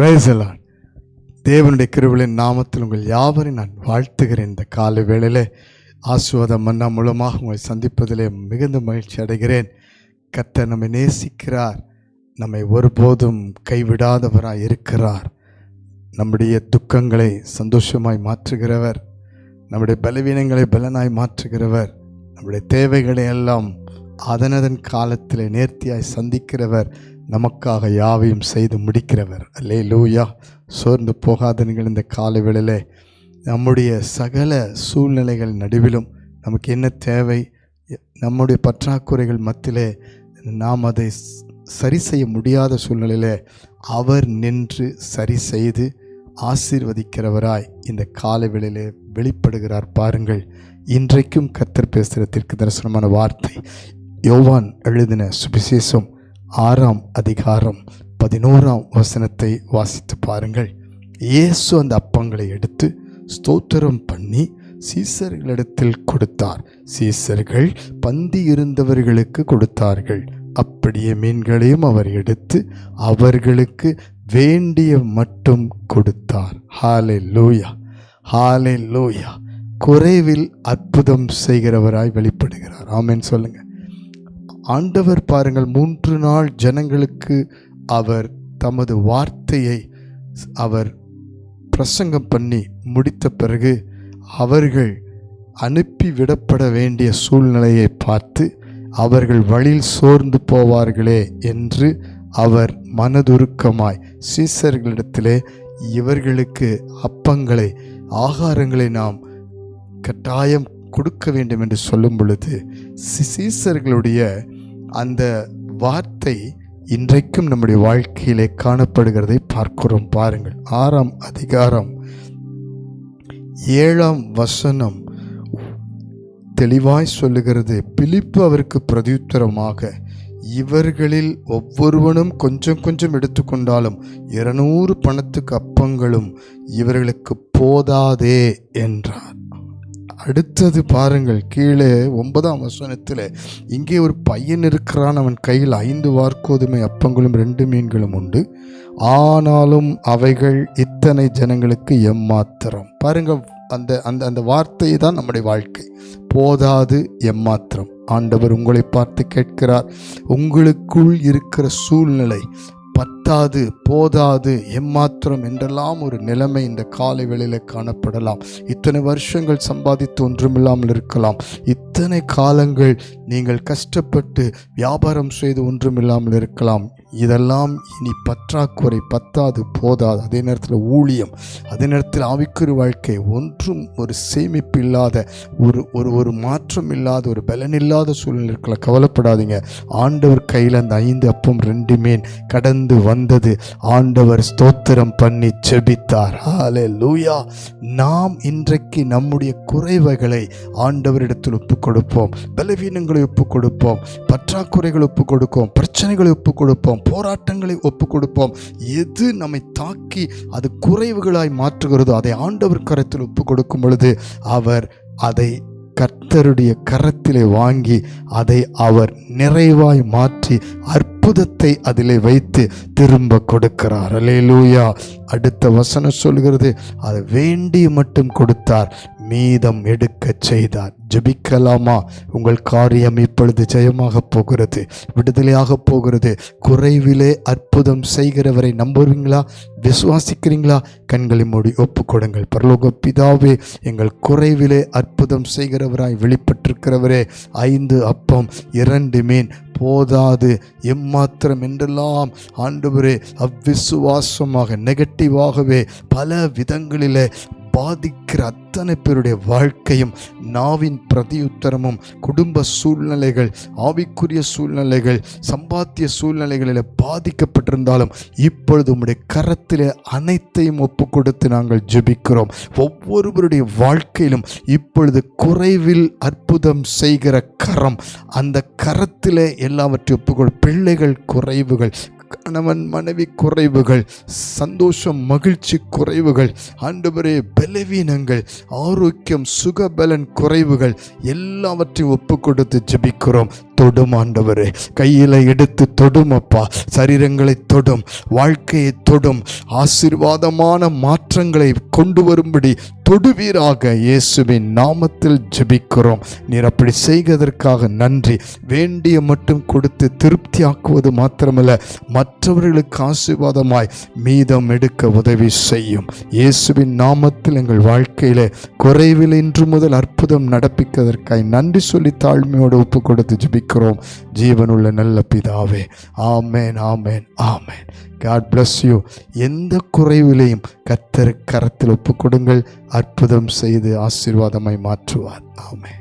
பிரைசலான் தேவனுடைய கிருவிலின் நாமத்தில் உங்கள் யாவரையும் நான் வாழ்த்துகிறேன். இந்த காலை வேளையில் ஆசுவாத மன்னா மூலமாக உங்களை சந்திப்பதிலே மிகுந்த மகிழ்ச்சி அடைகிறேன். கர்த்தர் நம்மை நேசிக்கிறார். நம்மை ஒருபோதும் கைவிடாதவராக இருக்கிறார். நம்முடைய துக்கங்களை சந்தோஷமாய் மாற்றுகிறவர். நம்முடைய பலவீனங்களை பலனாய் மாற்றுகிறவர். நம்முடைய தேவைகளை எல்லாம் அதனதன் காலத்தில் நேர்த்தியாய் சந்திக்கிறவர். நமக்காக யாவையும் செய்து முடிக்கிறவர். அல்லே லூயா சோர்ந்து போகாத நீங்கள் இந்த காலை வேளையிலே நம்முடைய சகல சூழ்நிலைகள் நடுவிலும் நமக்கு என்ன தேவை? நம்முடைய பற்றாக்குறைகள் மத்தியிலே நாம் அதை சரி செய்ய முடியாத சூழ்நிலையிலே அவர் நின்று சரி செய்து ஆசீர்வதிக்கிறவராய் இந்த காலை வேளையிலே வெளிப்படுகிறார் பாருங்கள். இன்றைக்கும் கத்தர் பேசுகிற தீர்க்க தரிசனமான வார்த்தை யோவான் எழுதின சுபிசேஷம் ஆறாம் அதிகாரம் பதினோராம் வசனத்தை வாசித்து பாருங்கள். இயேசு அந்த அப்பங்களை எடுத்து ஸ்தோத்திரம் பண்ணி சீசர்களிடத்தில் கொடுத்தார். சீசர்கள் பந்தி இருந்தவர்களுக்கு கொடுத்தார்கள். அப்படியே மீன்களையும் அவர் எடுத்து அவர்களுக்கு வேண்டிய மட்டும் கொடுத்தார். ஹாலே லூயா ஹாலே லூயா குறைவில் அற்புதம் செய்கிறவராய் வெளிப்படுகிறார். ஆமேன்னு சொல்லுங்கள் ஆண்டவர் பாருங்கள் மூன்று நாள் ஜனங்களுக்கு அவர் தமது வார்த்தையை அவர் பிரசங்கம் பண்ணி முடித்த பிறகு அவர்கள் அனுப்பி விடப்பட வேண்டிய சூழ்நிலையை பார்த்து அவர்கள் வழியில் சோர்ந்து போவார்களே என்று அவர் மனதுருக்கமாய் சீசர்களிடத்திலே இவர்களுக்கு அப்பங்களை ஆகாரங்களை நாம் கட்டாயம் கொடுக்க வேண்டும் என்று சொல்லும் பொழுது சீசர்களுடைய அந்த வார்த்தை இன்றைக்கும் நம்முடைய வாழ்க்கையிலே காணப்படுகிறதை பார்க்கிறோம் பாருங்கள். ஆறாம் அதிகாரம் ஏழாம் வசனம் தெளிவாய் சொல்லுகிறது பிலிப்பு அவருக்கு பிரதியுத்தரமாக இவர்களில் ஒவ்வொருவனும் கொஞ்சம் கொஞ்சம் எடுத்துக்கொண்டாலும் இருநூறு பணத்துக்கு அப்பங்களும் இவர்களுக்கு போதாதே என்றார். அடுத்தது பாருங்கள் கீழே ஒன்பதாம் வசனத்தில் இங்கே ஒரு பையன் இருக்கிறான் அவன் கையில் ஐந்து வார்க்கோதுமை அப்பங்களும் ரெண்டு மீன்களும் உண்டு. ஆனாலும் அவைகள் இத்தனை ஜனங்களுக்கு எம்மாத்திரம். பாருங்கள் அந்த அந்த அந்த வார்த்தை தான் நம்முடைய வாழ்க்கை. போதாது எம்மாத்திரம். ஆண்டவர் உங்களை பார்த்து கேட்கிறார். உங்களுக்குள் இருக்கிற சூழ்நிலை பத்தாது போதாது எம்மாத்திரம் என்றெல்லாம் ஒரு நிலைமை இந்த காலை வேளையில் காணப்படலாம். இத்தனை வருஷங்கள் சம்பாதித்து ஒன்றுமில்லாமல் இருக்கலாம். இத்தனை காலங்கள் நீங்கள் கஷ்டப்பட்டு வியாபாரம் செய்து ஒன்றுமில்லாமல் இருக்கலாம். இதெல்லாம் இனி பற்றாக்குறை பத்தாது போதாது. அதே நேரத்தில் ஊழியம் அதே நேரத்தில் ஆவிக்குறி வாழ்க்கை ஒன்றும் ஒரு சேமிப்பு இல்லாத ஒரு ஒரு ஒரு மாற்றம் இல்லாத ஒரு பலன் இல்லாத சூழ்நிலை இருக்கலாம். கவலைப்படாதீங்க. ஆண்டவர் கையில் அந்த ஐந்து அப்பம் ரெண்டு மீன் கடந்து வந்தது. ஆண்டவர் ஸ்தோத்திரம் பண்ணி செபித்தார் ஹாலே லூயா நாம் இன்றைக்கு நம்முடைய குறைவைகளை ஆண்டவரிடத்தில் ஒப்பு கொடுப்போம் பலவீனங்களை ஒப்பு கொடுப்போம் பற்றாக்குறைகளை ஒப்பு கொடுப்போம் பிரச்சனைகளை ஒப்பு கொடுப்போம் போராட்டங்களை ஒப்பு கொடுப்போம் எது நம்மை தாக்கி அது குறைவுகளாய் மாற்றுகிறதோ அதை ஆண்டவர் கரத்தில் ஒப்பு கொடுக்கும் பொழுது அவர் அதை கர்த்தருடைய கரத்திலே வாங்கி அதை அவர் நிறைவாய் மாற்றி அற்புதத்தை அதிலே வைத்து திரும்ப கொடுக்கிறார். அலேலூயா அடுத்த வசனம் சொல்கிறது அதை வேண்டி மட்டும் கொடுத்தார். மீதம் எடுக்கச் செய்தார். ஜபிக்கலாமா? உங்கள் காரியம் இப்பொழுது ஜெயமாக போகிறது விடுதலையாக போகிறது. குறைவிலே அற்புதம் செய்கிறவரை நம்புவீங்களா? விசுவாசிக்கிறீங்களா? கண்களை மூடி ஒப்பு கொடுங்கள் பரலோக பிதாவே எங்கள் குறைவிலே அற்புதம் செய்கிறவராய் வெளிப்பட்டிருக்கிறவரே ஐந்து அப்பம் இரண்டு மீன் போதாது எம்மாத்திரம் என்றெல்லாம் ஆண்டவரே அவ்விசுவாசமாக நெகட்டிவாகவே பல விதங்களிலே பாதிக்கிற அத்தனை பேருடைய வாழ்க்கையும் நாவின் பிரதியுத்தரமும் குடும்ப சூழ்நிலைகள் ஆவிக்குரிய சூழ்நிலைகள் சம்பாத்திய சூழ்நிலைகளில் பாதிக்கப்பட்டிருந்தாலும் இப்பொழுது உம்முடைய கரத்தில் அனைத்தையும் ஒப்பு கொடுத்து நாங்கள் ஜெபிக்கிறோம். ஒவ்வொருவருடைய வாழ்க்கையிலும் இப்பொழுது குறைவில் அற்புதம் செய்கிற கரம் அந்த கரத்தில் எல்லாவற்றையும் ஒப்புக்கொள் பிள்ளைகள் குறைவுகள் கணவன் மனைவி குறைவுகள் சந்தோஷம் மகிழ்ச்சி குறைவுகள் ஆண்டவரே பலவீனங்கள் ஆரோக்கியம் சுகபலன் குறைவுகள் எல்லாவற்றையும் ஒப்பு கொடுத்து ஜெபிக்கிறோம். தொடும் ஆண்டவர். கையில் எடுத்து தொடும் அப்பா சரீரங்களை தொடும். வாழ்க்கையை தொடும். ஆசீர்வாதமான மாற்றங்களை கொண்டு வரும்படி தொடுவீராக இயேசுவின் நாமத்தில் ஜெபிக்கிறோம். நீர் அப்படி செய்வதற்காக நன்றி. வேண்டிய மட்டும் கொடுத்து திருப்தியாக்குவது மாத்திரமல்ல. மற்றவர்களுக்கு ஆசீர்வாதமாய் மீதம் எடுக்க உதவி செய்யும். இயேசுவின் நாமத்தில் எங்கள் வாழ்க்கையில் குறைவில் இன்று முதல் அற்புதம் நடப்பிக்கதற்காய் நன்றி சொல்லி தாழ்மையோடு ஒப்பு கொடுத்து ஜிபிக்கிறோம். ஜீவனுள்ள நல்ல பிதாவே ஆமேன் ஆமேன் ஆமேன். காட் பிளஸ் யூ எந்த குறைவிலையும் கத்தர் கரத்தில் ஒப்பு கொடுங்கள் அற்புதம் செய்து ஆசீர்வாதமாய் மாற்றுவார். ஆமேன்.